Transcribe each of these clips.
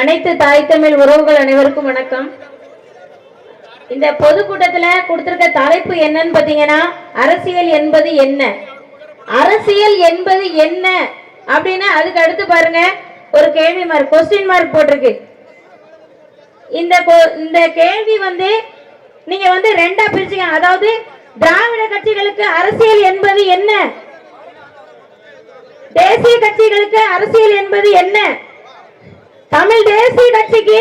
அனைத்து தாய் தமிழ் உறவுகள் அனைவருக்கும் வணக்கம். இந்த பொதுக்கூட்டத்துல கொடுத்திருக்க தலைப்பு என்னன்னு பாத்தீங்கன்னா அரசியல் என்பது என்ன? அரசியல் என்பது என்ன? அப்படின்னு அதுக்கு அடுத்து பாருங்க ஒரு கேள்வி மார்க் கொஸ்டின் மார்க் போட்டிருக்கு. இந்த இந்த கேள்வி வந்து நீங்க வந்து ரெண்டா பிரிச்சுக்கங்க அதாவது திராவிட கட்சிகளுக்கு அரசியல் என்பது என்ன? தேசிய கட்சிகளுக்கு அரசியல் என்பது என்ன? தமிழ் தேசிய கட்சிக்கு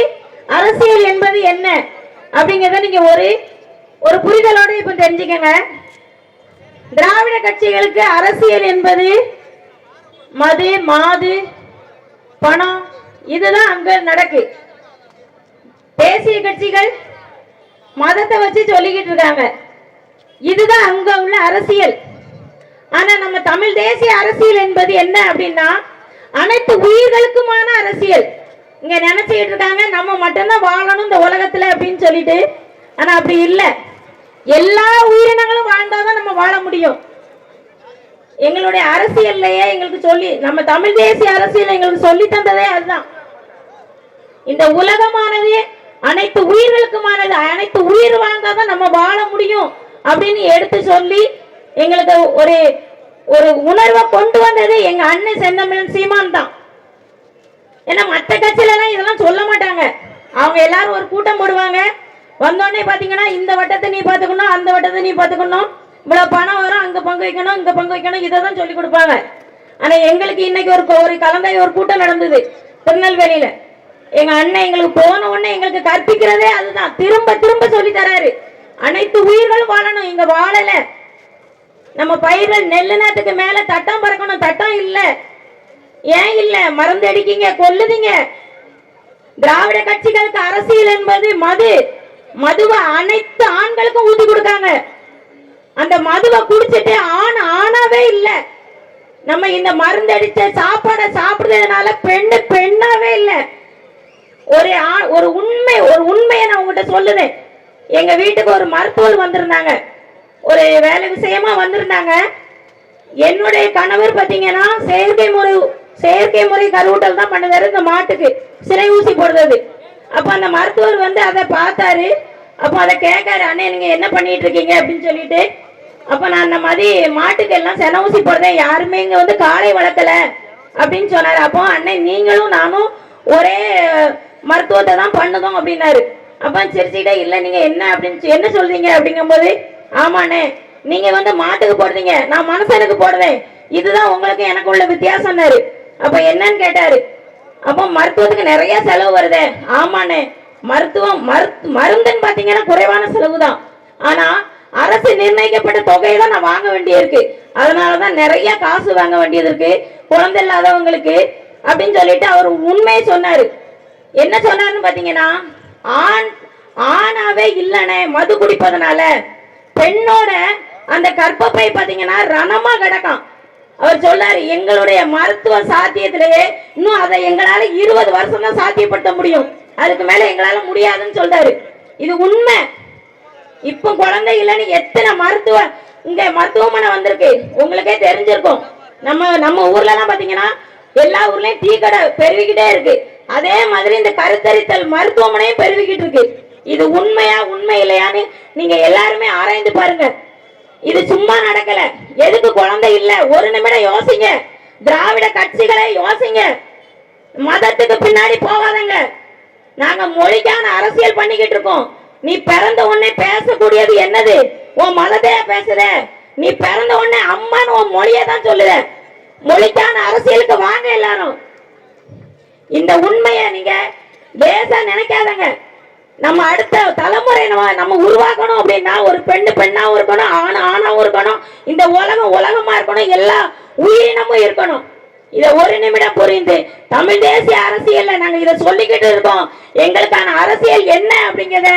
அரசியல் என்பது என்ன? அப்படிங்கிறத நீங்க ஒரு ஒரு புரிதலோடு இப்ப தெரிஞ்சுக்கங்க. திராவிட கட்சிகளுக்கு அரசியல் என்பது மது மாது பணம் இதுதான் அங்க நடக்கு. தேசிய கட்சிகள் மதத்தை வச்சு சொல்லிக்கிட்டு இருக்காங்க. இதுதான் அங்க உள்ள அரசியல். ஆனா நம்ம தமிழ் தேசிய அரசியல் என்பது என்ன அப்படின்னா அனைத்து உயிர்களுக்குமான அரசியல். இங்க நினைச்சுக்கிட்டு இருக்காங்க நம்ம மட்டும்தான் வாழணும் இந்த உலகத்துல அப்படின்னு சொல்லிட்டு. ஆனா அப்படி இல்லை. எல்லா உயிரினங்களும் வாழ்ந்தாதான் நம்ம வாழ முடியும். எங்களுடைய அரசியல்லையே எங்களுக்கு சொல்லி நம்ம தமிழ் தேசிய அரசியல் எங்களுக்கு சொல்லி தந்ததே அதுதான். இந்த உலகமானது அனைத்து உயிர்களுக்குமானது அனைத்து உயிர் வாழ்ந்தாதான் நம்ம வாழ முடியும் அப்படின்னு எடுத்து சொல்லி எங்களுக்கு ஒரு ஒரு உணர்வை கொண்டு வந்தது எங்க அண்ணன் செந்தமிழன் சீமான் தான். ஏன்னா மற்ற கட்சியில எல்லாம் இதெல்லாம் சொல்ல மாட்டாங்க. அவங்க எல்லாரும் ஒரு கூட்டம் போடுவாங்க. வந்தோடனே பாத்தீங்கன்னா இந்த வட்டத்தை நீ பாத்துக்கணும் அந்த வட்டத்தை நீ பாத்துக்கணும். இவ்வளவு பணம் வரும் அங்க பங்கு வைக்கணும் இங்க பங்கு வைக்கணும் இதை தான் சொல்லி கொடுப்பாங்க. ஆனா எங்களுக்கு இன்னைக்கு ஒரு ஒரு கலந்தாய் ஒரு கூட்டம் நடந்தது திருநெல்வேலியில. எங்க அண்ணன் எங்களுக்கு போன உடனே எங்களுக்கு கற்பிக்கிறதே அதுதான். திரும்ப திரும்ப சொல்லி தராரு. அனைத்து உயிர்களும் வாழணும். இங்க வாழல. நம்ம பயிர்கள் நெல்லு நாத்துக்கு மேல தட்டம் பறக்கணும். தட்டம் இல்லை. ஏன் இல்ல? மருந்து அடிக்கீங்க கொல்லுதீங்க. திராவிட கட்சிகளுக்கு அரசியல் என்பது மது. மதுவை அனைத்து ஆண்களுக்கும் ஊத்தி கொடுக்காங்க. அந்த மதுவை குடிச்சிட்டு ஆண் ஆணாவே இல்ல. நம்ம இந்த மருந்து அடிச்ச சாப்பாடை சாப்பிடுறதுனால பெண்ணு பெண்ணாவே இல்ல. ஒரு ஆ- ஒரு உண்மை ஒரு உண்மையை நான் உங்ககிட்ட சொல்லுதேன். எங்க வீட்டுக்கு ஒரு மருத்துவர் வந்திருந்தாங்க. ஒரு வேலை விஷயமா வந்திருந்தாங்க. என்னுடைய கணவர் பாத்தீங்கன்னா செயற்கை முறை செயற்கை முறை கருவூட்டல் தான் பண்ணுவாரு இந்த மாட்டுக்கு சிறை ஊசி போடுறது. அப்ப அந்த மருத்துவர் வந்து அதை பார்த்தாரு. அப்ப அதை கேட்காரு அண்ணே நீங்க என்ன பண்ணிட்டு இருக்கீங்க? அப்படின்னு சொல்லிட்டு அப்ப நான் அந்த மாதிரி மாட்டுக்கு எல்லாம் சென ஊசி போடுறேன் யாருமே இங்க வந்து காலை வளர்க்கல அப்படின்னு சொன்னாரு. அப்போ அண்ணன் நீங்களும் நானும் ஒரே மருத்துவத்தை தான் பண்ணுதோம் அப்படின்னாரு. அப்ப சிரிச்சுக்கிட்டே இல்ல நீங்க என்ன அப்படின்னு சொ- என்ன சொல்றீங்க? அப்படிங்கும்போது ஆமாண்ணே நீங்க வந்து மாட்டுக்கு போடுறீங்க நான் மனுஷனுக்கு போடுறேன். இதுதான் உங்களுக்கு எனக்கு உள்ள வித்தியாசம்னாரு. அப்ப என்னன்னு கேட்டாரு. அப்போ மருத்துவத்துக்கு நிறைய செலவு வருதே. ஆமாண்ணே. மருத்துவம் மருத்து மருந்துன்னு பாத்தீங்கன்னா குறைவான செலவு தான் ஆனா அரசு நிர்ணயிக்கப்பட்ட தொகையை தான் நான் வாங்க வேண்டியிருக்கு. அதனாலதான் நிறைய காசு வாங்க வேண்டியது இருக்கு. குழந்தை இல்லாதவங்களுக்கு அப்படின்னு சொல்லிட்டு அவர் உண்மையை சொன்னாரு. என்ன சொன்னாருன்னு பாத்தீங்கன்னா ஆண் ஆணாவே இல்லனே மது குடிப்பதனால பெண்ணோட அந்த கற்பப்பை பாத்தீங்கன்னா ரணமா கிடக்கும். அவர் சொல்லாரு எங்களுடைய மருத்துவ சாத்தியத்திலேயே இன்னும் அதை எங்களால இருபது வருஷம் தான் சாத்தியப்படுத்த முடியும். அதுக்கு மேல எங்களால முடியாதுன்னு சொல்றாரு. இது உண்மை. இப்ப குழந்தை இல்லைன்னு எத்தனை மருத்துவ இங்க மருத்துவமனை வந்திருக்கு. உங்களுக்கே தெரிஞ்சிருக்கும். நம்ம நம்ம ஊர்ல எல்லாம் பாத்தீங்கன்னா எல்லா ஊர்லயும் டீ கடை பெருகிக்கிட்டே இருக்கு. அதே மாதிரி இந்த கருத்தரித்தல் மருத்துவமனையும் பெருகிக்கிட்டு இருக்கு. இது உண்மையா உண்மை இல்லையான்னு நீங்க எல்லாருமே ஆராய்ந்து பாருங்க. இது சும்மா நடக்கல. எதுக்கு குழந்தை இல்ல? ஒரு நிமிடம் யோசிங்க. திராவிட கட்சிகளை யோசிங்க. மதத்துக்கு பின்னாடி போகாதங்க. நாங்க மொழிக்கான அரசியல் பண்ணிக்கிட்டு இருக்கோம். நீ பிறந்த உடனே பேசக்கூடியது என்னது? உன் மதத்தைய பேசுற. நீ பிறந்த உடனே அம்மான்னு உன் மொழியை தான் சொல்லுத மொழிக்கான அரசியலுக்கு வாங்க எல்லாரும். இந்த உண்மையை நீங்க லேசா நினைக்காதங்க. நம்ம அடுத்த தலைமுறை நம்ம நம்ம உருவாக்கணும் அப்படின்னா ஒரு பெண்ணு பெண்ணாவும் இருக்கணும் ஆண் ஆணாவும் இருக்கணும். இந்த உலகம் உலகமா இருக்கணும் எல்லா உயிரினமும் இருக்கணும். இதை ஒரு நிமிடம் புரிந்து தமிழ் தேசிய அரசியல்ல நாங்க இதை சொல்லிக்கிட்டு இருக்கோம். எங்களுக்கான அரசியல் என்ன அப்படிங்கிறத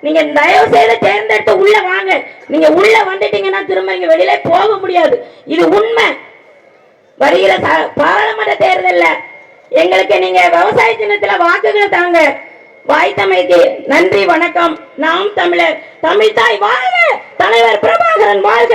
நீங்க தயவு செய்து தேர்ந்தெடுத்து உள்ள வாங்க. நீங்க உள்ள வந்துட்டீங்கன்னா திரும்ப இங்க வெளியில போக முடியாது. இது உண்மை. வருகிற பாராளுமன்ற தேர்தல்ல எங்களுக்கு நீங்க விவசாய சின்னத்துல வாக்குகள் தாங்க. வாய்த்தமைக்கு நன்றி வணக்கம். நாம் தமிழர் தமிழ்தாய் வாழ்க தலைவர் பிரபாகரன் வாழ்க.